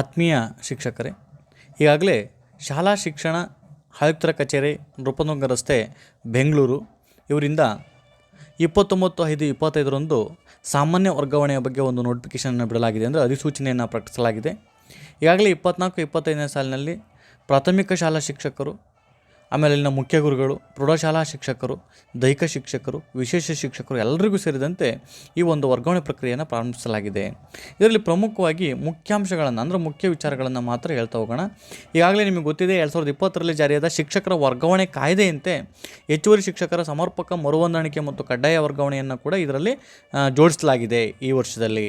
ಆತ್ಮೀಯ ಶಿಕ್ಷಕರೇ, ಈಗಾಗಲೇ ಶಾಲಾ ಶಿಕ್ಷಣ ಆಯುಕ್ತರ ಕಚೇರಿ ನೃಪನೊಂಗ ರಸ್ತೆ ಬೆಂಗಳೂರು, ಇವರಿಂದ ಇಪ್ಪತ್ತೊಂಬತ್ತು ಐದು ಇಪ್ಪತ್ತೈದರಂದು ಸಾಮಾನ್ಯ ವರ್ಗಾವಣೆಯ ಬಗ್ಗೆ ಒಂದು ನೋಟಿಫಿಕೇಷನನ್ನು ಬಿಡಲಾಗಿದೆ ಅಂದರೆ ಅಧಿಸೂಚನೆಯನ್ನು ಪ್ರಕಟಿಸಲಾಗಿದೆ. ಈಗಾಗಲೇ ಇಪ್ಪತ್ನಾಲ್ಕು ಇಪ್ಪತ್ತೈದನೇ ಸಾಲಿನಲ್ಲಿ ಪ್ರಾಥಮಿಕ ಶಾಲಾ ಶಿಕ್ಷಕರು ಆಮೇಲೆ ಇಲ್ಲಿನ ಮುಖ್ಯ ಗುರುಗಳು, ಪ್ರೌಢಶಾಲಾ ಶಿಕ್ಷಕರು, ದೈಹಿಕ ಶಿಕ್ಷಕರು, ವಿಶೇಷ ಶಿಕ್ಷಕರು ಎಲ್ಲರಿಗೂ ಸೇರಿದಂತೆ ಈ ಒಂದು ವರ್ಗಾವಣೆ ಪ್ರಕ್ರಿಯೆಯನ್ನು ಪ್ರಾರಂಭಿಸಲಾಗಿದೆ. ಇದರಲ್ಲಿ ಪ್ರಮುಖವಾಗಿ ಮುಖ್ಯಾಂಶಗಳನ್ನು, ಅಂದರೆ ಮುಖ್ಯ ವಿಚಾರಗಳನ್ನು ಮಾತ್ರ ಹೇಳ್ತಾ ಹೋಗೋಣ. ಈಗಾಗಲೇ ನಿಮಗೆ ಗೊತ್ತಿದೆ, ಎರಡು ಸಾವಿರದ ಇಪ್ಪತ್ತರಲ್ಲಿ ಜಾರಿಯಾದ ಶಿಕ್ಷಕರ ವರ್ಗಾವಣೆ ಕಾಯ್ದೆಯಂತೆ ಹೆಚ್ಚುವರಿ ಶಿಕ್ಷಕರ ಸಮರ್ಪಕ ಮರುಹೊಂದಾಣಿಕೆ ಮತ್ತು ಕಡ್ಡಾಯ ವರ್ಗಾವಣೆಯನ್ನು ಕೂಡ ಇದರಲ್ಲಿ ಜೋಡಿಸಲಾಗಿದೆ ಈ ವರ್ಷದಲ್ಲಿ.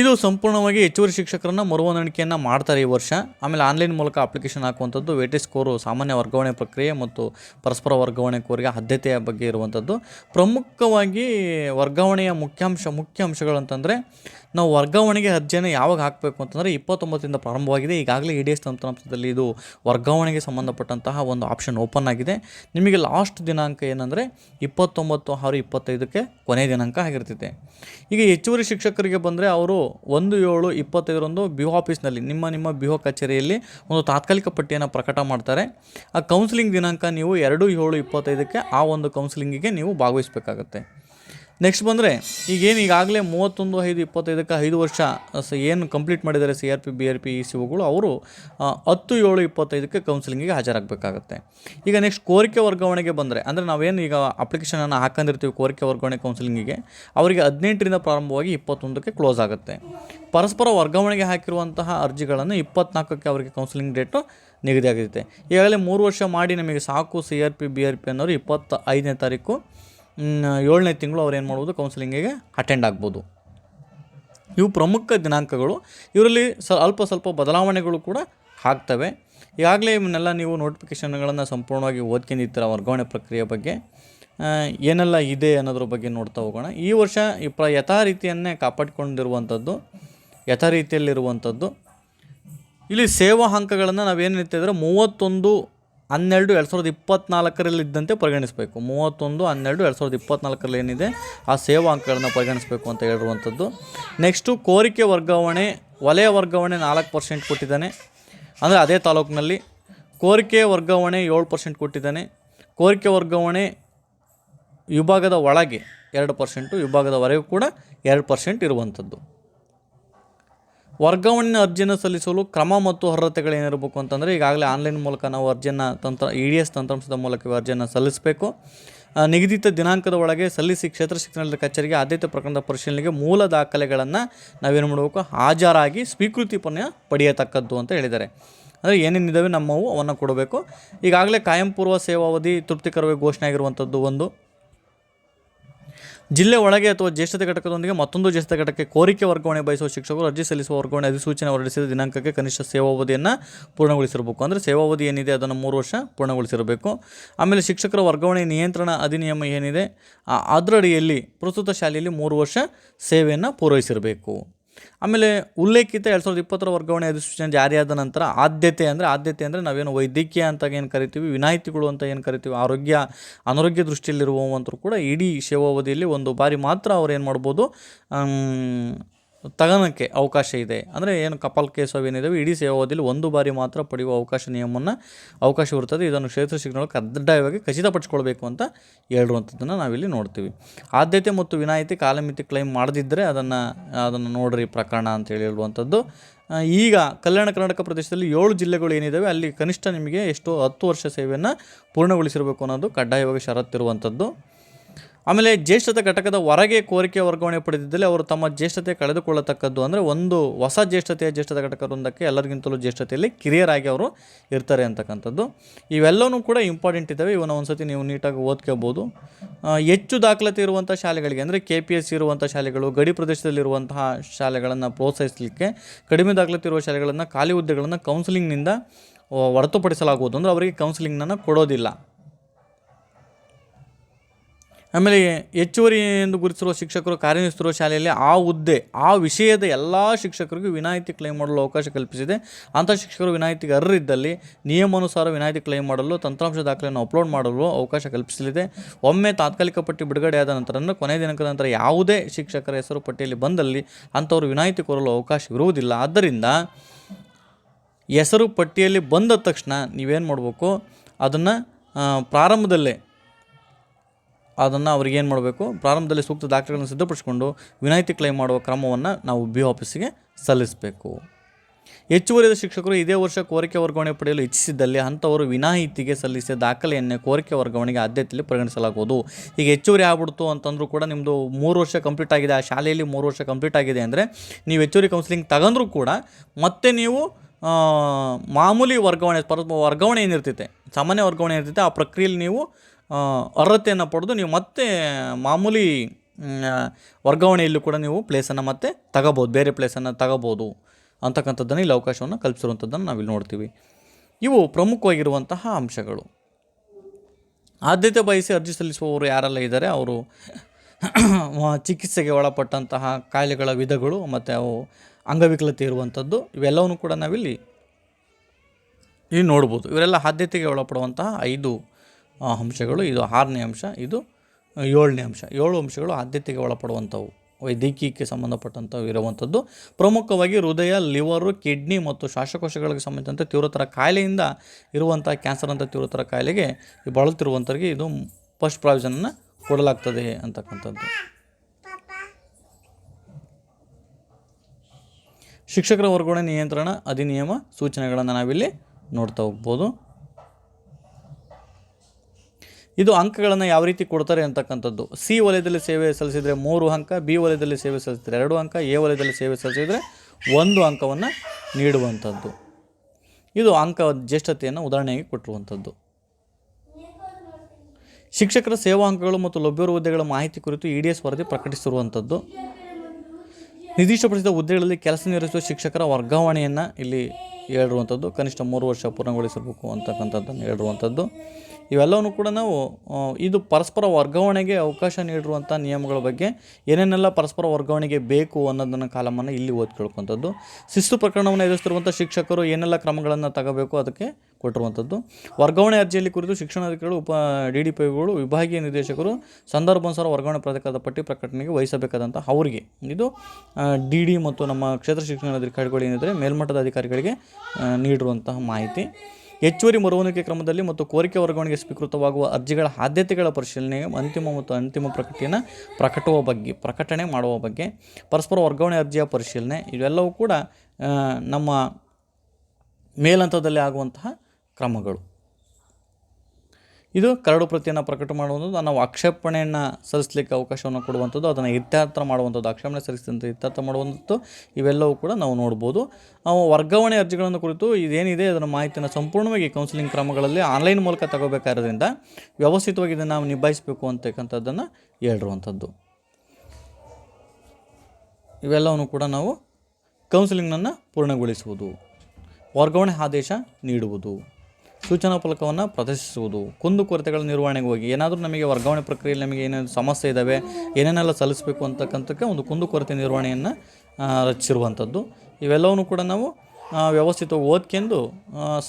ಇದು ಸಂಪೂರ್ಣವಾಗಿ ಹೆಚ್ಚುವರಿ ಶಿಕ್ಷಕರನ್ನ ಮರುಹೊಂದಾಣಿಕೆಯನ್ನು ಮಾಡ್ತಾರೆ ಈ ವರ್ಷ. ಆಮೇಲೆ ಆನ್ಲೈನ್ ಮೂಲಕ ಅಪ್ಲಿಕೇಶನ್ ಹಾಕುವಂಥದ್ದು ವೇಟೇಜ್ ಸ್ಕೋರು ಸಾಮಾನ್ಯ ವರ್ಗಾವಣೆ ಪ್ರಕ್ರಿಯೆ ಮತ್ತು ಪರಸ್ಪರ ವರ್ಗಾವಣೆ ಕೋರಿಗೆ ಆದ್ಯತೆಯ ಬಗ್ಗೆ ಇರುವಂಥದ್ದು. ಪ್ರಮುಖವಾಗಿ ವರ್ಗಾವಣೆಯ ಮುಖ್ಯಾಂಶ, ಮುಖ್ಯ ಅಂಶಗಳು ಅಂತಂದರೆ ನಾವು ವರ್ಗಾವಣೆಗೆ ಅರ್ಜಿಯನ್ನು ಯಾವಾಗ ಹಾಕಬೇಕು ಅಂತಂದರೆ ಇಪ್ಪತ್ತೊಂಬತ್ತರಿಂದ ಪ್ರಾರಂಭವಾಗಿದೆ. ಈಗಾಗಲೇ ಇ ಡಿ ಎಸ್ ತಂತ್ರಾಂಶದಲ್ಲಿ ಇದು ವರ್ಗಾವಣೆಗೆ ಸಂಬಂಧಪಟ್ಟಂತಹ ಒಂದು ಆಪ್ಷನ್ ಓಪನ್ ಆಗಿದೆ. ನಿಮಗೆ ಲಾಸ್ಟ್ ದಿನಾಂಕ ಏನಂದರೆ ಇಪ್ಪತ್ತೊಂಬತ್ತು ಆರು ಇಪ್ಪತ್ತೈದಕ್ಕೆ ಕೊನೆಯ ದಿನಾಂಕ ಆಗಿರ್ತೈತೆ. ಈಗ ಹೆಚ್ಚುವರಿ ಶಿಕ್ಷಕರಿಗೆ ಬಂದರೆ ಅವರು ಒಂದು ಏಳು ಇಪ್ಪತ್ತೈದರಂದು ಬಿಒ ಆಫೀಸ್ನಲ್ಲಿ, ನಿಮ್ಮ ನಿಮ್ಮ ಬಿಒ ಕಚೇರಿಯಲ್ಲಿ ಒಂದು ತಾತ್ಕಾಲಿಕ ಪಟ್ಟಿಯನ್ನು ಪ್ರಕಟ ಮಾಡ್ತಾರೆ. ಆ ಕೌನ್ಸಿಲಿಂಗ್ ದಿನಾಂಕ ನೀವು ಎರಡು ಏಳು ಇಪ್ಪತ್ತೈದಕ್ಕೆ ಆ ಒಂದು ಕೌನ್ಸಿಲಿಂಗಿಗೆ ನೀವು ಭಾಗವಹಿಸಬೇಕಾಗತ್ತೆ. ನೆಕ್ಸ್ಟ್ ಬಂದರೆ, ಈಗೇನು ಈಗಾಗಲೇ ಮೂವತ್ತೊಂದು, ಐದು, ಇಪ್ಪತ್ತೈದಕ್ಕೆ ಐದು ವರ್ಷ ಸ ಏನು ಕಂಪ್ಲೀಟ್ ಮಾಡಿದ್ದಾರೆ C R P B R P E C ಒಗಳು ಅವರು ಹತ್ತು, ಏಳು, ಇಪ್ಪತ್ತೈದಕ್ಕೆ ಕೌನ್ಸಿಲಿಂಗಿಗೆ ಹಾಜರಾಗಬೇಕಾಗತ್ತೆ. ಈಗ ನೆಕ್ಸ್ಟ್ ಕೋರಿಕೆ ವರ್ಗಾವಣೆಗೆ ಬಂದರೆ, ಅಂದರೆ ನಾವೇನು ಈಗ ಅಪ್ಲಿಕೇಶನನ್ನು ಹಾಕೊಂಡಿರ್ತೀವಿ ಕೋರಿಕೆ ವರ್ಗಾವಣೆ ಕೌನ್ಸಿಲಿಂಗಿಗೆ ಅವರಿಗೆ ಹದಿನೆಂಟರಿಂದ ಪ್ರಾರಂಭವಾಗಿ ಇಪ್ಪತ್ತೊಂದಕ್ಕೆ ಕ್ಲೋಸ್ ಆಗುತ್ತೆ. ಪರಸ್ಪರ ವರ್ಗಾವಣೆಗೆ ಹಾಕಿರುವಂತಹ ಅರ್ಜಿಗಳನ್ನು ಇಪ್ಪತ್ನಾಲ್ಕಕ್ಕೆ ಅವರಿಗೆ ಕೌನ್ಸಿಲಿಂಗ್ ಡೇಟು ನಿಗದಿಯಾಗಿರುತ್ತೆ. ಈಗಾಗಲೇ ಮೂರು ವರ್ಷ ಮಾಡಿ ನಮಗೆ ಸಾಕು C R P B R P ಅನ್ನೋರು ಇಪ್ಪತ್ತ ಐದನೇ ತಾರೀಕು. ಏಳನೇ ತಿಂಗಳು ಅವ್ರು ಏನು ಮಾಡ್ಬೋದು ಕೌನ್ಸಿಲಿಂಗಿಗೆ ಅಟೆಂಡ್ ಆಗ್ಬೋದು. ಇವು ಪ್ರಮುಖ ದಿನಾಂಕಗಳು. ಇವರಲ್ಲಿ ಸ, ಅಲ್ಪ ಸ್ವಲ್ಪ ಬದಲಾವಣೆಗಳು ಕೂಡ ಆಗ್ತವೆ. ಈಗಾಗಲೇ ಇವನ್ನೆಲ್ಲ ನೀವು ನೋಟಿಫಿಕೇಷನ್ಗಳನ್ನು ಸಂಪೂರ್ಣವಾಗಿ ಓದ್ಕೊಂಡಿರ್ತೀರ ವರ್ಗಾವಣೆ ಪ್ರಕ್ರಿಯೆ ಬಗ್ಗೆ. ಏನೆಲ್ಲ ಇದೆ ಅನ್ನೋದ್ರ ಬಗ್ಗೆ ನೋಡ್ತಾ ಹೋಗೋಣ. ಈ ವರ್ಷ ಈ ಪ್ರ ಯಥಾ ರೀತಿಯನ್ನೇ ಕಾಪಾಡಿಕೊಂಡಿರುವಂಥದ್ದು ಯಥಾ ರೀತಿಯಲ್ಲಿರುವಂಥದ್ದು ಇಲ್ಲಿ ಸೇವಾ ಅಂಕಗಳನ್ನು ನಾವೇನು ಇರ್ತಿದ್ರೆ ಮೂವತ್ತೊಂದು ಹನ್ನೆರಡು ಎರಡು ಸಾವಿರದ ಇಪ್ಪತ್ನಾಲ್ಕರಲ್ಲಿದ್ದಂತೆ ಪರಿಗಣಿಸಬೇಕು. ಮೂವತ್ತೊಂದು, ಹನ್ನೆರಡು ಎರಡು ಸಾವಿರದ ಇಪ್ಪತ್ನಾಲ್ಕರಲ್ಲಿ ಏನಿದೆ, ಆ ಸೇವಾ ಅಂಕಗಳನ್ನು ಪರಿಗಣಿಸಬೇಕು ಅಂತ ಹೇಳಿರುವಂಥದ್ದು. ನೆಕ್ಸ್ಟು ಕೋರಿಕೆ ವರ್ಗಾವಣೆ, ವಲಯ ವರ್ಗಾವಣೆ ನಾಲ್ಕು ಪರ್ಸೆಂಟ್ ಕೊಟ್ಟಿದ್ದಾನೆ. ಅಂದರೆ ಅದೇ ತಾಲೂಕಿನಲ್ಲಿ ಕೋರಿಕೆ ವರ್ಗಾವಣೆ ಏಳು ಪರ್ಸೆಂಟ್ ಕೊಟ್ಟಿದ್ದಾನೆ. ಕೋರಿಕೆ ವರ್ಗಾವಣೆ ವಿಭಾಗದ ಒಳಗೆ ಎರಡು ಪರ್ಸೆಂಟು ವಿಭಾಗದ ಹೊರಗೂ ಕೂಡ ಎರಡು ಪರ್ಸೆಂಟ್ ಇರುವಂಥದ್ದು. ವರ್ಗಾವಣೆ ಅರ್ಜಿಯನ್ನು ಸಲ್ಲಿಸಲು ಕ್ರಮ ಮತ್ತು ಅರ್ಹತೆಗಳೇನಿರಬೇಕು ಅಂತಂದರೆ ಈಗಾಗಲೇ ಆನ್ಲೈನ್ ಮೂಲಕ ನಾವು ಅರ್ಜಿಯನ್ನು ತಂತ್ರ, ಇ ಡಿ ಎಸ್ ತಂತ್ರಾಂಶದ ಮೂಲಕ ಅರ್ಜಿಯನ್ನು ಸಲ್ಲಿಸಬೇಕು. ನಿಗದಿತ ದಿನಾಂಕದ ಒಳಗೆ ಸಲ್ಲಿಸಿ ಕ್ಷೇತ್ರ ಶಿಕ್ಷಣದ ಕಚೇರಿಗೆ ಆದ್ಯತೆ ಪ್ರಕರಣದ ಪರಿಶೀಲನೆಗೆ ಮೂಲ ದಾಖಲೆಗಳನ್ನು ನಾವೇನು ಮಾಡಬೇಕು? ಹಾಜರಾಗಿ ಸ್ವೀಕೃತಿ ಪುಣ್ಯ ಪಡೆಯತಕ್ಕದ್ದು ಅಂತ ಹೇಳಿದ್ದಾರೆ. ಅಂದರೆ ಏನೇನಿದ್ದಾವೆ ನಮ್ಮವು ಅವನ್ನು ಕೊಡಬೇಕು. ಈಗಾಗಲೇ ಕಾಯಂ ಪೂರ್ವ ಸೇವಾವಧಿ ತೃಪ್ತಿಕರವಾಗಿ ಘೋಷಣೆ ಆಗಿರುವಂಥದ್ದು ಒಂದು. ಜಿಲ್ಲೆ ಒಳಗೆ ಅಥವಾ ಜ್ಯೇಷ್ಠತೆ ಘಟಕದೊಂದಿಗೆ ಮತ್ತೊಂದು ಜ್ಯೇಷ್ಠತೆ ಘಟಕಕ್ಕೆ ಕೋರಿಕೆ ವರ್ಗಾವಣೆ ಬಯಸುವ ಶಿಕ್ಷಕರು ಅರ್ಜಿ ಸಲ್ಲಿಸುವ ವರ್ಗಾವಣೆ ಅಧಿಸೂಚನೆ ಹೊರಡಿಸಿದ ದಿನಾಂಕಕ್ಕೆ ಕನಿಷ್ಠ ಸೇವಾವಧಿಯನ್ನು ಪೂರ್ಣಗೊಳಿಸಿರಬೇಕು. ಅಂದರೆ ಸೇವಾವಧಿ ಏನಿದೆ, ಅದನ್ನು ಮೂರು ವರ್ಷ ಪೂರ್ಣಗೊಳಿಸಿರಬೇಕು. ಆಮೇಲೆ ಶಿಕ್ಷಕರ ವರ್ಗಾವಣೆ ನಿಯಂತ್ರಣ ಅಧಿನಿಯಮ ಏನಿದೆ ಅದರಡಿಯಲ್ಲಿ, ಪ್ರಸ್ತುತ ಶಾಲೆಯಲ್ಲಿ ಮೂರು ವರ್ಷ ಸೇವೆಯನ್ನು ಪೂರೈಸಿರಬೇಕು. ಆಮೇಲೆ ಉಲ್ಲೇಖಿತ ಎರಡು ಸಾವಿರದ ಇಪ್ಪತ್ತರ ವರ್ಗಾವಣೆ ಅಧಿಸೂಚನೆ ಜಾರಿಯಾದ ನಂತರ ಆದ್ಯತೆ ಅಂದರೆ ಆದ್ಯತೆ ಅಂದರೆ ನಾವೇನು ವೈದ್ಯಕೀಯ ಅಂತ ಏನು ಕರಿತೀವಿ, ವಿನಾಯಿತಿಗಳು ಅಂತ ಏನು ಕರಿತೀವಿ, ಆರೋಗ್ಯ, ಅನಾರೋಗ್ಯ ದೃಷ್ಟಿಯಲ್ಲಿರುವಂಥರು ಕೂಡ ಇಡೀ ಸೇವಾವಧಿಯಲ್ಲಿ ಒಂದು ಬಾರಿ ಮಾತ್ರ ಅವ್ರು ಏನು ಮಾಡ್ಬೋದು ಆಮ್, ತಗೋಣಕ್ಕೆ ಅವಕಾಶ ಇದೆ. ಅಂದರೆ ಏನು ಕಪಾಲ್ ಕೇಸ್ ಅವೇನಿದಾವೆ ಇಡೀ ಸೇವಾವಧಿಯಲ್ಲಿ ಒಂದು ಬಾರಿ ಮಾತ್ರ ಪಡೆಯುವ ಅವಕಾಶ ನಿಯಮವನ್ನು ಅವಕಾಶವಿರುತ್ತದೆ ಇದನ್ನು ಕ್ಷೇತ್ರ ಶಿಕ್ಷಣಗಳು ಕಡ್ಡಾಯವಾಗಿ ಖಚಿತಪಡಿಸ್ಕೊಳ್ಬೇಕು ಅಂತ ಹೇಳಿರುವಂಥದ್ದನ್ನು ನಾವಿಲ್ಲಿ ನೋಡ್ತೀವಿ. ಆದ್ಯತೆ ಮತ್ತು ವಿನಾಯಿತಿ ಕಾಲಮಿತಿ ಕ್ಲೈಮ್ ಮಾಡದಿದ್ದರೆ ಅದನ್ನು ಅದನ್ನು ನೋಡ್ರಿ ಪ್ರಕರಣ ಅಂತ ಹೇಳಿರುವಂಥದ್ದು. ಆ, ಈಗ ಕಲ್ಯಾಣ ಕರ್ನಾಟಕ ಪ್ರದೇಶದಲ್ಲಿ ಏಳು ಜಿಲ್ಲೆಗಳು ಏನಿದ್ದಾವೆ ಅಲ್ಲಿ ಕನಿಷ್ಠ ನಿಮಗೆ ಎಷ್ಟು ಹತ್ತು ವರ್ಷ ಸೇವೆಯನ್ನು ಪೂರ್ಣಗೊಳಿಸಿರಬೇಕು ಅನ್ನೋದು ಕಡ್ಡಾಯವಾಗಿ ಷರತ್ತಿರುವಂಥದ್ದು. ಆಮೇಲೆ ಜ್ಯೇಷ್ಠತೆ ಘಟಕದ ಹೊರಗೆ ಕೋರಿಕೆ ವರ್ಗಾವಣೆ ಪಡೆದಿದ್ದಲ್ಲಿ ಅವರು ತಮ್ಮ ಜ್ಯೇಷ್ಠತೆ ಕಳೆದುಕೊಳ್ಳತಕ್ಕದ್ದು ಅಂದರೆ ಒಂದು ಹೊಸ ಜ್ಯೇಷ್ಠತೆಯ ಜ್ಯೇಷ್ಠತೆ ಘಟಕ ವೃಂದಕ್ಕೆ ಎಲ್ಲರಿಗಿಂತಲೂ ಜ್ಯೇಷ್ಠತೆಯಲ್ಲಿ ಕಿರಿಯರಾಗಿ ಅವರು ಇರ್ತಾರೆ ಅಂತಕ್ಕಂಥದ್ದು. ಇವೆಲ್ಲವೂ ಕೂಡ ಇಂಪಾರ್ಟೆಂಟ್ ಇದ್ದಾವೆ ಇವನ್ನ ಒಂದ್ಸತಿ ನೀವು ನೀಟಾಗಿ ಓದ್ಕೋಬೋದು. ಹೆಚ್ಚು ದಾಖಲಾತಿ ಇರುವಂಥ ಶಾಲೆಗಳಿಗೆ, ಅಂದರೆ ಕೆ ಪಿ ಎಸ್ ಇರುವಂಥ ಶಾಲೆಗಳು, ಗಡಿ ಪ್ರದೇಶದಲ್ಲಿರುವಂತಹ ಶಾಲೆಗಳನ್ನು ಪ್ರೋತ್ಸಾಹಿಸಲಿಕ್ಕೆ, ಕಡಿಮೆ ದಾಖಲಾತಿ ಇರುವ ಶಾಲೆಗಳನ್ನು ಖಾಲಿ ಹುದ್ದೆಗಳನ್ನು ಕೌನ್ಸಿಲಿಂಗ್ನಿಂದ ಹೊರತುಪಡಿಸಲಾಗುವುದು. ಅಂದರೆ ಅವರಿಗೆ ಕೌನ್ಸಿಲಿಂಗ್ನನ್ನು ಕೊಡೋದಿಲ್ಲ. ಆಮೇಲೆ ಹೆಚ್ಚುವರಿ ಎಂದು ಗುರುತಿಸಿರುವ ಶಿಕ್ಷಕರು ಕಾರ್ಯನಿರ್ವಹಿಸುತ್ತಿರುವ ಶಾಲೆಯಲ್ಲಿ ಆ ಹುದ್ದೆ, ಆ ವಿಷಯದ ಎಲ್ಲ ಶಿಕ್ಷಕರಿಗೂ ವಿನಾಯಿತಿ ಕ್ಲೈಮ್ ಮಾಡಲು ಅವಕಾಶ ಕಲ್ಪಿಸಿದೆ. ಅಂಥ ಶಿಕ್ಷಕರು ವಿನಾಯಿತಿಗೆ ಅರ್ಹರಿದ್ದಲ್ಲಿ ನಿಯಮಾನುಸಾರ ವಿನಾಯಿತಿ ಕ್ಲೈಮ್ ಮಾಡಲು, ತಂತ್ರಾಂಶ ದಾಖಲೆಯನ್ನು ಅಪ್ಲೋಡ್ ಮಾಡಲು ಅವಕಾಶ ಕಲ್ಪಿಸಲಿದೆ. ಒಮ್ಮೆ ತಾತ್ಕಾಲಿಕ ಪಟ್ಟಿ ಬಿಡುಗಡೆಯಾದ ನಂತರ ಅಂದರೆ ಕೊನೆಯ ದಿನಾಂಕದ ನಂತರ ಯಾವುದೇ ಶಿಕ್ಷಕರ ಹೆಸರು ಪಟ್ಟಿಯಲ್ಲಿ ಬಂದಲ್ಲಿ ಅಂಥವರು ವಿನಾಯಿತಿ ಕೋರಲು ಅವಕಾಶ ಇರುವುದಿಲ್ಲ. ಆದ್ದರಿಂದ ಹೆಸರು ಪಟ್ಟಿಯಲ್ಲಿ ಬಂದ ತಕ್ಷಣ ನೀವೇನು ಮಾಡಬೇಕು? ಅದನ್ನು ಪ್ರಾರಂಭದಲ್ಲೇ ಅದನ್ನು ಅವ್ರಿಗೆ ಏನು ಮಾಡಬೇಕು? ಪ್ರಾರಂಭದಲ್ಲಿ ಸೂಕ್ತ ದಾಖಲೆಗಳನ್ನು ಸಿದ್ಧಪಡಿಸಿಕೊಂಡು ವಿನಾಯಿತಿ ಕ್ಲೈಮ್ ಮಾಡುವ ಕ್ರಮವನ್ನು ನಾವು ಬಿ ಆಫೀಸಿಗೆ ಸಲ್ಲಿಸಬೇಕು. ಹೆಚ್ಚುವರಿದ ಶಿಕ್ಷಕರು ಇದೇ ವರ್ಷ ಕೋರಿಕೆ ವರ್ಗಾವಣೆ ಪಡೆಯಲು ಇಚ್ಛಿಸಿದ್ದಲ್ಲಿ ಅಂಥವರು ವಿನಾಯಿತಿಗೆ ಸಲ್ಲಿಸಿದ ದಾಖಲೆಯನ್ನೇ ಕೋರಿಕೆ ವರ್ಗಾವಣೆಗೆ ಆದ್ಯತೆಯಲ್ಲಿ ಪರಿಗಣಿಸಲಾಗುವುದು. ಈಗ ಹೆಚ್ಚುವರಿ ಆಗ್ಬಿಡ್ತು ಅಂತಂದ್ರೂ ಕೂಡ ನಿಮ್ಮದು ಮೂರು ವರ್ಷ ಕಂಪ್ಲೀಟ್ ಆಗಿದೆ. ಆ ಶಾಲೆಯಲ್ಲಿ ಮೂರು ವರ್ಷ ಕಂಪ್ಲೀಟ್ ಆಗಿದೆ ಅಂದರೆ ನೀವು ಹೆಚ್ಚುವರಿ ಕೌನ್ಸಿಲಿಂಗ್ ತಗೊಂಡ್ರೂ ಕೂಡ ಮತ್ತೆ ನೀವು ಮಾಮೂಲಿ ವರ್ಗಾವಣೆ ಪರ ವರ್ಗಾವಣೆ ಏನಿರ್ತೈತೆ, ಸಾಮಾನ್ಯ ವರ್ಗಾವಣೆ ಇರ್ತೈತೆ ಆ ಪ್ರಕ್ರಿಯೆಯಲ್ಲಿ ನೀವು ಅರ್ಹತೆಯನ್ನು ಪಡೆದು ನೀವು ಮತ್ತೆ ಮಾಮೂಲಿ ವರ್ಗಾವಣೆಯಲ್ಲೂ ಕೂಡ ನೀವು ಪ್ಲೇಸನ್ನು ಮತ್ತೆ ತಗೋಬೋದು, ಬೇರೆ ಪ್ಲೇಸನ್ನು ತಗೋಬೋದು ಅಂತಕ್ಕಂಥದ್ದನ್ನು ಇಲ್ಲಿ ಅವಕಾಶವನ್ನು ಕಲ್ಪಿಸಿರುವಂಥದ್ದನ್ನು ನಾವಿಲ್ಲಿ ನೋಡ್ತೀವಿ. ಇವು ಪ್ರಮುಖವಾಗಿರುವಂತಹ ಅಂಶಗಳು. ಆದ್ಯತೆ ಬಯಸಿ ಅರ್ಜಿ ಸಲ್ಲಿಸುವವರು ಯಾರೆಲ್ಲ ಇದ್ದಾರೆ, ಅವರು ಚಿಕಿತ್ಸೆಗೆ ಒಳಪಟ್ಟಂತಹ ಕಾಯಿಲೆಗಳ ವಿಧಗಳು ಮತ್ತು ಅವು ಅಂಗವಿಕಲತೆ ಇರುವಂಥದ್ದು, ಇವೆಲ್ಲವನ್ನು ಕೂಡ ನಾವಿಲ್ಲಿ ಇಲ್ಲಿ ನೋಡ್ಬೋದು. ಇವರೆಲ್ಲ ಆದ್ಯತೆಗೆ ಒಳಪಡುವಂತಹ ಐದು ಅಂಶಗಳು, ಇದು ಆರನೇ ಅಂಶ, ಇದು ಏಳನೇ ಅಂಶ. ಏಳು ಅಂಶಗಳು ಆದ್ಯತೆಗೆ ಒಳಪಡುವಂಥವು, ವೈದ್ಯಕೀಯಕ್ಕೆ ಸಂಬಂಧಪಟ್ಟಂಥವು ಇರುವಂಥದ್ದು. ಪ್ರಮುಖವಾಗಿ ಹೃದಯ, ಲಿವರು, ಕಿಡ್ನಿ ಮತ್ತು ಶ್ವಾಸಕೋಶಗಳಿಗೆ ಸಂಬಂಧಿಸಿದಂಥ ತೀವ್ರತರ ಕಾಯಿಲೆಯಿಂದ ಇರುವಂಥ ಕ್ಯಾನ್ಸರ್ ಅಂತ ತೀವ್ರತರ ಕಾಯಿಲೆಗೆ ಬಳಲ್ತಿರುವಂಥವ್ರಿಗೆ ಇದು ಫಸ್ಟ್ ಪ್ರಾವಿಷನನ್ನು ಕೊಡಲಾಗ್ತದೆ ಅಂತಕ್ಕಂಥದ್ದು. ಶಿಕ್ಷಕರ ವರ್ಗಾವಣೆ ನಿಯಂತ್ರಣ ಅಧಿನಿಯಮ ಸೂಚನೆಗಳನ್ನು ನಾವಿಲ್ಲಿ ನೋಡ್ತಾ ಹೋಗ್ಬೋದು. ಇದು ಅಂಕಗಳನ್ನು ಯಾವ ರೀತಿ ಕೊಡ್ತಾರೆ ಅಂತಕ್ಕಂಥದ್ದು. ಸಿ ವಲಯದಲ್ಲಿ ಸೇವೆ ಸಲ್ಲಿಸಿದರೆ ಮೂರು ಅಂಕ, ಬಿ ವಲಯದಲ್ಲಿ ಸೇವೆ ಸಲ್ಲಿಸಿದರೆ ಎರಡು ಅಂಕ, ಎ ವಲಯದಲ್ಲಿ ಸೇವೆ ಸಲ್ಲಿಸಿದರೆ ಒಂದು ಅಂಕವನ್ನು ನೀಡುವಂಥದ್ದು. ಇದು ಅಂಕ ಜ್ಯೇಷ್ಠತೆಯನ್ನು ಉದಾಹರಣೆಗೆ ಕೊಟ್ಟಿರುವಂಥದ್ದು. ಶಿಕ್ಷಕರ ಸೇವಾ ಅಂಕಗಳು ಮತ್ತು ಲಭ್ಯವಿರುವ ಹುದ್ದೆಗಳ ಮಾಹಿತಿ ಕುರಿತು ಇ ಡಿ ಎಸ್ ವರದಿ ಪ್ರಕಟಿಸಿರುವಂಥದ್ದು. ನಿರ್ದಿಷ್ಟಪಡಿಸಿದ ಹುದ್ದೆಗಳಲ್ಲಿ ಕೆಲಸ ನಿರ್ವಹಿಸುವ ಶಿಕ್ಷಕರ ವರ್ಗಾವಣೆಯನ್ನು ಇಲ್ಲಿ ಹೇಳಿರುವಂಥದ್ದು ಕನಿಷ್ಠ ಮೂರು ವರ್ಷ ಪೂರ್ಣಗೊಳಿಸಬೇಕು ಅಂತಕ್ಕಂಥದ್ದನ್ನು ಹೇಳಿರುವಂಥದ್ದು ಇವೆಲ್ಲವನ್ನು ಕೂಡ ನಾವು ಇದು ಪರಸ್ಪರ ವರ್ಗಾವಣೆಗೆ ಅವಕಾಶ ನೀಡಿರುವಂಥ ನಿಯಮಗಳ ಬಗ್ಗೆ ಏನೇನೆಲ್ಲ ಪರಸ್ಪರ ವರ್ಗಾವಣೆಗೆ ಬೇಕು ಅನ್ನೋದನ್ನು ಕಾಲಮನ್ನು ಇಲ್ಲಿ ಓದ್ಕೊಳ್ಕೊಂಥದ್ದು ಶಿಸ್ತು ಪ್ರಕರಣವನ್ನು ಎದುರಿಸ್ತಿರುವಂಥ ಶಿಕ್ಷಕರು ಏನೆಲ್ಲ ಕ್ರಮಗಳನ್ನು ತಗೋಬೇಕು ಅದಕ್ಕೆ ಕೊಟ್ಟಿರುವಂಥದ್ದು. ವರ್ಗಾವಣೆ ಅರ್ಜಿಯಲ್ಲಿ ಕುರಿತು ಶಿಕ್ಷಣಾಧಿಕಾರಿಗಳು ಉಪ, ಡಿ ಪಿಗಳು ವಿಭಾಗೀಯ ನಿರ್ದೇಶಕರು ಸಂದರ್ಭಾನುಸಾರ ವರ್ಗಾವಣೆ ಪ್ರಾಧಿಕಾರದ ಪಟ್ಟಿ ಪ್ರಕಟಣೆಗೆ ವಹಿಸಬೇಕಾದಂಥ ಅವರಿಗೆ. ಇದು ಡಿ ಡಿ ಮತ್ತು ನಮ್ಮ ಕ್ಷೇತ್ರ ಶಿಕ್ಷಣಾಧಿಕಾರಿಗಳು ಏನಿದೆ ಮೇಲ್ಮಟ್ಟದ ಅಧಿಕಾರಿಗಳಿಗೆ ನೀಡಿರುವಂತಹ ಮಾಹಿತಿ. ಹೆಚ್ಚುವರಿ ಮರವಣಿಗೆ ಕ್ರಮದಲ್ಲಿ ಮತ್ತು ಕೋರಿಕೆ ವರ್ಗಾವಣೆಗೆ ಸ್ವೀಕೃತವಾಗುವ ಅರ್ಜಿಗಳ ಆದ್ಯತೆಗಳ ಪರಿಶೀಲನೆ ಅಂತಿಮ ಮತ್ತು ಅಂತಿಮ ಪ್ರಕಟಣೆಯನ್ನು ಪ್ರಕಟುವ ಬಗ್ಗೆ, ಪ್ರಕಟಣೆ ಮಾಡುವ ಬಗ್ಗೆ, ಪರಸ್ಪರ ವರ್ಗಾವಣೆ ಅರ್ಜಿಯ ಪರಿಶೀಲನೆ, ಇವೆಲ್ಲವೂ ಕೂಡ ನಮ್ಮ ಮೇಲಂತದಲ್ಲಿ ಆಗುವಂತಹ ಕ್ರಮಗಳು. ಇದು ಕರಡು ಪ್ರತಿಯನ್ನು ಪ್ರಕಟ ಮಾಡುವಂಥದ್ದು ನಾವು ಆಕ್ಷೇಪಣೆಯನ್ನು ಸಲ್ಲಿಸಲಿಕ್ಕೆ ಅವಕಾಶವನ್ನು ಕೊಡುವಂಥದ್ದು, ಅದನ್ನು ಇತ್ಯರ್ಥ ಮಾಡುವಂಥದ್ದು, ಆಕ್ಷೇಪಣೆ ಸಲ್ಲಿಸಿದಂಥ ಇತ್ಯರ್ಥ ಮಾಡುವಂಥದ್ದು, ಇವೆಲ್ಲವೂ ಕೂಡ ನಾವು ನೋಡ್ಬೋದು. ವರ್ಗಾವಣೆ ಅರ್ಜಿಗಳನ್ನು ಕುರಿತು ಇದೇನಿದೆ ಅದರ ಮಾಹಿತಿಯನ್ನು ಸಂಪೂರ್ಣವಾಗಿ ಕೌನ್ಸಿಲಿಂಗ್ ಕ್ರಮಗಳಲ್ಲಿ ಆನ್ಲೈನ್ ಮೂಲಕ ತಗೋಬೇಕಾದ್ರಿಂದ ವ್ಯವಸ್ಥಿತವಾಗಿ ಇದನ್ನು ನಾವು ನಿಭಾಯಿಸಬೇಕು ಅಂತಕ್ಕಂಥದ್ದನ್ನು ಹೇಳಿರುವಂಥದ್ದು. ಇವೆಲ್ಲವನ್ನು ಕೂಡ ನಾವು ಕೌನ್ಸಿಲಿಂಗನ್ನು ಪೂರ್ಣಗೊಳಿಸುವುದು, ವರ್ಗಾವಣೆ ಆದೇಶ ನೀಡುವುದು. ಸೂಚನಾ ಫಲಕವನ್ನು ಪ್ರದರ್ಶಿಸುವುದು. ಕುಂದು ಕೊರತೆಗಳ ನಿರ್ವಹಣೆಗೆ ಹೋಗಿ, ಏನಾದರೂ ನಮಗೆ ವರ್ಗಾವಣೆ ಪ್ರಕ್ರಿಯೆಯಲ್ಲಿ ನಮಗೆ ಏನೇನು ಸಮಸ್ಯೆ ಇದ್ದಾವೆ ಏನೇನೆಲ್ಲ ಸಲ್ಲಿಸಬೇಕು ಅಂತಕ್ಕಂಥಕ್ಕೆ ಒಂದು ಕುಂದು ಕೊರತೆ ನಿರ್ವಹಣೆಯನ್ನು ರಚಿಸಿರುವಂಥದ್ದು. ಇವೆಲ್ಲವನ್ನು ಕೂಡ ನಾವು ವ್ಯವಸ್ಥಿತ ಓದ್ಕೆಂದು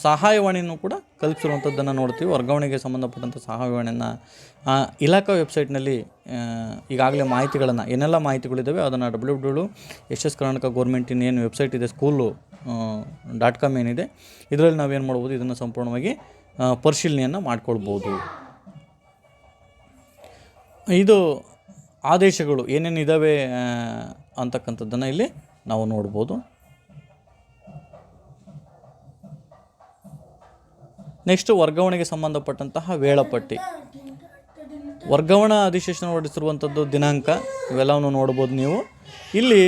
ಸಹಾಯವಾಣಿಯನ್ನು ಕೂಡ ಕಲ್ಪಿಸಿರುವಂಥದ್ದನ್ನು ನೋಡ್ತೀವಿ. ವರ್ಗಾವಣೆಗೆ ಸಂಬಂಧಪಟ್ಟಂಥ ಸಹಾಯವಾಣಿಯನ್ನು ಇಲಾಖಾ ವೆಬ್ಸೈಟ್ನಲ್ಲಿ ಈಗಾಗಲೇ ಮಾಹಿತಿಗಳನ್ನು, ಏನೆಲ್ಲ ಮಾಹಿತಿಗಳಿದ್ದಾವೆ ಅದನ್ನು W W S S Karnataka ಗೌರ್ಮೆಂಟಿನ ಏನು ವೆಬ್ಸೈಟ್ ಇದೆ, ಸ್ಕೂಲು ಡಾಟ್ ಕಾಮ್ ಏನಿದೆ. ಇದರಲ್ಲಿ ನಾವೇನು ಮಾಡ್ಬೋದು ಇದನ್ನು ಸಂಪೂರ್ಣವಾಗಿ ಪರಿಶೀಲನೆಯನ್ನು ಮಾಡ್ಕೊಳ್ಬೋದು. ಇದು ಆದೇಶಗಳು ಏನೇನು ಇದ್ದಾವೆ ಆ, ಅಂತಕ್ಕಂಥದ್ದನ್ನು ಇಲ್ಲಿ ನಾವು ನೋಡ್ಬೋದು. ನೆಕ್ಸ್ಟ್ ವರ್ಗಾವಣೆಗೆ ಸಂಬಂಧಪಟ್ಟಂತಹ ವೇಳಾಪಟ್ಟಿ. ವರ್ಗಾವಣಾ ಅಧಿಸೂಚನೆ ಹೊರಡಿಸಿರುವಂಥದ್ದು ದಿನಾಂಕ, ಇವೆಲ್ಲವನ್ನು ನೋಡ್ಬೋದು ನೀವು. ಇಲ್ಲಿ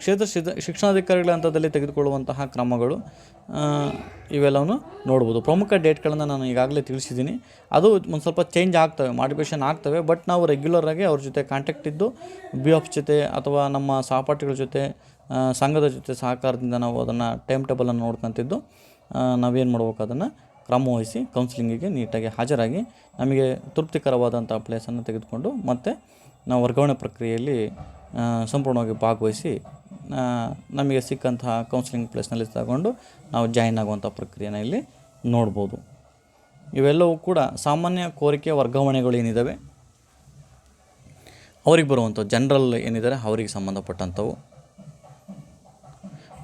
ಕ್ಷೇತ್ರ ಶಿಕ್ಷಣಾಧಿಕಾರಿಗಳ ಹಂತದಲ್ಲಿ ತೆಗೆದುಕೊಳ್ಳುವಂತಹ ಕ್ರಮಗಳು ಇವೆಲ್ಲವನ್ನು ನೋಡ್ಬೋದು. ಪ್ರಮುಖ ಡೇಟ್ಗಳನ್ನು ನಾನು ಈಗಾಗಲೇ ತಿಳಿಸಿದ್ದೀನಿ. ಅದು ಒಂದು ಸ್ವಲ್ಪ ಚೇಂಜ್ ಆಗ್ತವೆ ಮಾಡಿಫಿಕೇಷನ್ ಆಗ್ತವೆ, ಬಟ್ ನಾವು ರೆಗ್ಯುಲರಾಗಿ ಅವ್ರ ಜೊತೆ ಕಾಂಟ್ಯಾಕ್ಟ್ ಇದ್ದು ಬಿ ಆಫ್ ಜೊತೆ ಅಥವಾ ನಮ್ಮ ಸಹಪಾಠಿಗಳ ಜೊತೆ ಸಂಘದ ಜೊತೆ ಸಹಕಾರದಿಂದ ನಾವು ಅದನ್ನು ಟೈಮ್ ಟೇಬಲನ್ನು ನೋಡ್ಕೊಂತಿದ್ದು ನಾವೇನು ಮಾಡ್ಬೇಕು ಅದನ್ನು ಕ್ರಮವಹಿಸಿ ಕೌನ್ಸಿಲಿಂಗಿಗೆ ನೀಟಾಗಿ ಹಾಜರಾಗಿ ನಮಗೆ ತೃಪ್ತಿಕರವಾದಂಥ ಪ್ಲೇಸನ್ನು ತೆಗೆದುಕೊಂಡು ಮತ್ತೆ ನಾವು ವರ್ಗಾವಣೆ ಪ್ರಕ್ರಿಯೆಯಲ್ಲಿ ಸಂಪೂರ್ಣವಾಗಿ ಭಾಗವಹಿಸಿ ನಮಗೆ ಸಿಕ್ಕಂತಹ ಕೌನ್ಸಿಲಿಂಗ್ ಪ್ಲೇಸ್ನಲ್ಲಿ ತಗೊಂಡು ನಾವು ಜಾಯಿನ್ ಆಗುವಂಥ ಪ್ರಕ್ರಿಯೆನ ಇಲ್ಲಿ ನೋಡ್ಬೋದು. ಇವೆಲ್ಲವೂ ಕೂಡ ಸಾಮಾನ್ಯ ಕೋರಿಕೆ ವರ್ಗಾವಣೆಗಳು ಏನಿದ್ದಾವೆ ಅವ್ರಿಗೆ ಬರುವಂಥ ಜನರಲ್ ಏನಿದ್ದಾರೆ ಅವರಿಗೆ ಸಂಬಂಧಪಟ್ಟಂಥವು.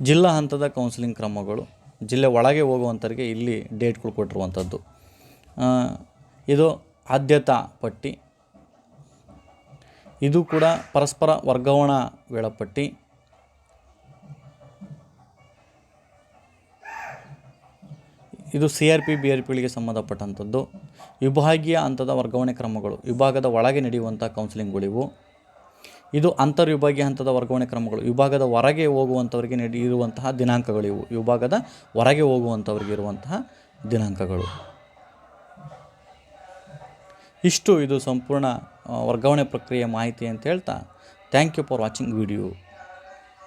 ಜಿಲ್ಲಾ ಹಂತದ ಕೌನ್ಸಿಲಿಂಗ್ ಕ್ರಮಗಳು. ಜಿಲ್ಲೆ ಒಳಗೆ ಹೋಗುವಂಥವ್ರಿಗೆ ಇಲ್ಲಿ ಡೇಟ್ಗಳು ಕೊಟ್ಟಿರುವಂಥದ್ದು. ಇದು ಆದ್ಯತಾ ಪಟ್ಟಿ. ಇದು ಕೂಡ ಪರಸ್ಪರ ವರ್ಗಾವಣಾ ವೇಳಾಪಟ್ಟಿ. ಇದು C R P, B R ಪಿಗಳಿಗೆ ಸಂಬಂಧಪಟ್ಟಂಥದ್ದು. ವಿಭಾಗೀಯ ಹಂತದ ವರ್ಗಾವಣೆ ಕ್ರಮಗಳು, ವಿಭಾಗದ ಒಳಗೆ ನಡೆಯುವಂಥ ಕೌನ್ಸಿಲಿಂಗ್ಗಳಿವು ಇದು ಅಂತರ್ವಿಭಾಗೀಯ ಹಂತದ ವರ್ಗಾವಣೆ ಕ್ರಮಗಳು. ವಿಭಾಗದ ಹೊರಗೆ ಹೋಗುವಂಥವರಿಗೆ ನಡಿ ಇರುವಂತಹ ದಿನಾಂಕಗಳು ಇವು. ವಿಭಾಗದ ಹೊರಗೆ ಹೋಗುವಂಥವ್ರಿಗೆ ಇರುವಂತಹ ದಿನಾಂಕಗಳು. ಇಷ್ಟು ಇದು ಸಂಪೂರ್ಣ ವರ್ಗಾವಣೆ ಪ್ರಕ್ರಿಯೆ ಮಾಹಿತಿ ಅಂತ ಹೇಳ್ತಾ thank you for watching video